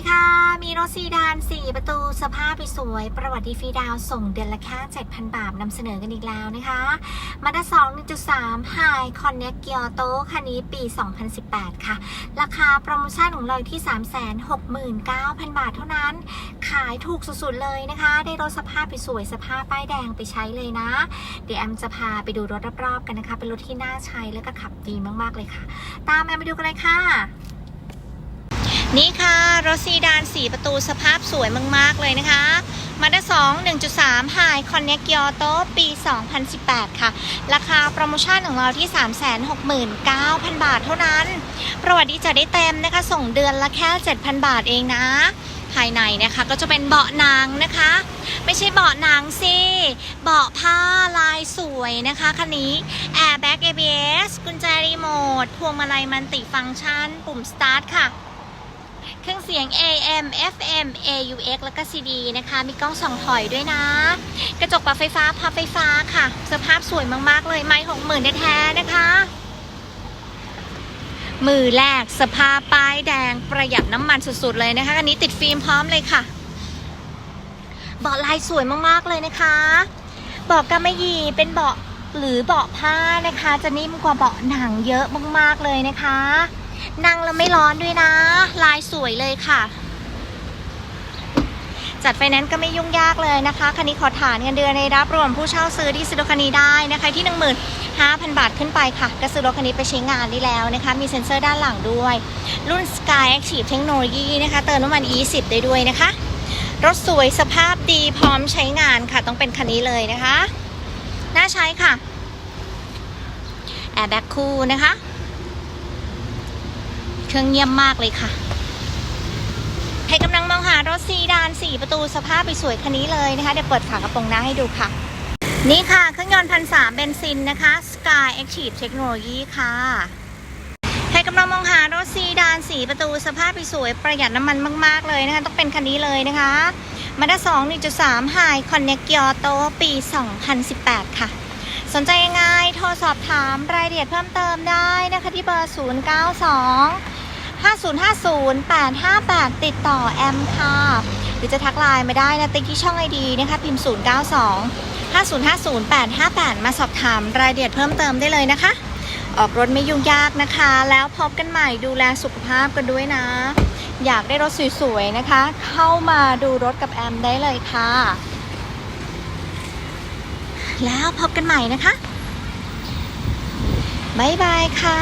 ดีค่ะ มีรถซีดาน 4 ประตูสภาพสวย ประวัติฟรีดาวส่งเดือนละแค่7,000 บาทนำเสนอกันอีกแล้วนะคะมาด้า2 1.3 High Connect g i o t o คันนี้ปี 2018 ค่ะ ราคาโปรโมชั่นของเราที่ 369,000 บาทเท่านั้น ขายถูกสุดๆเลยนะคะ ได้รถสภาพสวย สภาพป้ายแดงไปใช้เลยนะ เดี๋ยวแอมจะพาไปดูรถรอบๆกันนะคะ เป็นรถที่น่าใช้แล้วก็ขับดีมากๆเลยค่ะ ตามแอมไปดูกันเลยค่ะ นี่ค่ะ รถซีดาน 4 ประตูสภาพสวยมาก ๆ เลยนะคะมาด้า2 1.3 High Connect g i o t o ปี 2018 ค่ะ ราคาโปรโมชั่นของเราที่ 369,000 บาทเท่านั้น ประวัติดีจะได้เต็มนะคะ ส่งเดือนละแค่ 7,000 บาทเองนะ ภายในนะคะก็จะเป็นเบาะนังนะคะ ไม่ใช่เบาะนังสิ เบาะผ้าลายสวยนะคะคันนี้ Airbag ABS กุญแจรีโมทพวงมาลัยมันติฟังก์ชัน ปุ่ม Start ค่ะ เครื่องเสียง AM FM AUX แล้วก็ CD นะคะ มีกล้องส่องถอยด้วยนะ กระจกปรับไฟฟ้าพับไฟฟ้าค่ะ สภาพสวยมากๆเลยไม้หกหมื่นแท้ๆนะคะ มือแรกสภาพป้ายแดงประหยัดน้ำมันสุดๆเลยนะคะอันนี้ติดฟิล์มพร้อมเลยค่ะเบาะลายสวยมากๆเลยนะคะเบาะกำมะหยี่เป็นเบาะหรือเบาะผ้านะคะ จะนิ่มกว่าเบาะหนังเยอะมากๆเลยนะคะ นั่งแล้วไม่ร้อนด้วยนะ ลายสวยเลยค่ะ จัดไฟแนนซ์ก็ไม่ยุ่งยากเลยนะคะคันนี้ขอฐานเงินเดือนในรับรวมผู้เช่าซื้อที่ซื้อรถคันนี้ได้นะคะ ที่ 15,000 บาทขึ้นไปค่ะก็ซื้อรถคันนี้ไปใช้งานได้แล้วนะคะ มีเซ็นเซอร์ด้านหลังด้วย รุ่น Sky Active Technology นะคะ เติมน้ำมัน E10 ได้ด้วยนะคะ รถสวยสภาพดีพร้อมใช้งานค่ะ ต้องเป็นคันนี้เลยนะคะ น่าใช้ค่ะแอร์แบ็คคู่นะคะ เครื่องเงียบมากเลยค่ะ ใครกำลังมองหารถซีดาน4ประตูสภาพไปสวยคันนี้เลยนะคะ เดี๋ยวเปิดฝากระโปรงหน้าให้ดูค่ะ นี่ค่ะ เครื่องยนต์พันสามเบนซินนะคะ Sky Active Technology ค่ะใครกำลังมองหารถซีดาน4ประตูสภาพสวยประหยัดน้ำมันมาก ๆ เลยนะคะ ต้องเป็นคันนี้เลยนะคะมาด้า2 1.3 High Connect g i o t o ปี2018ค่ะ สนใจยังไงโทรสอบถามรายละเอียดเพิ่มเติมได้นะคะที่เบอร์092 5050-858 ติดต่อแอมค่ะ หรือจะทักไลน์มาได้นะติ๊กที่ช่องไอดีนะคะ พิมพ์ 092 5050-858 มาสอบถามรายละเอียดเพิ่มเติมได้เลยนะคะ ออกรถไม่ยุ่งยากนะคะ แล้วพบกันใหม่ดูแลสุขภาพกันด้วยนะ อยากได้รถสวยๆนะคะ เข้ามาดูรถกับแอมได้เลยค่ะ แล้วพบกันใหม่นะคะ บ๊ายบายค่ะ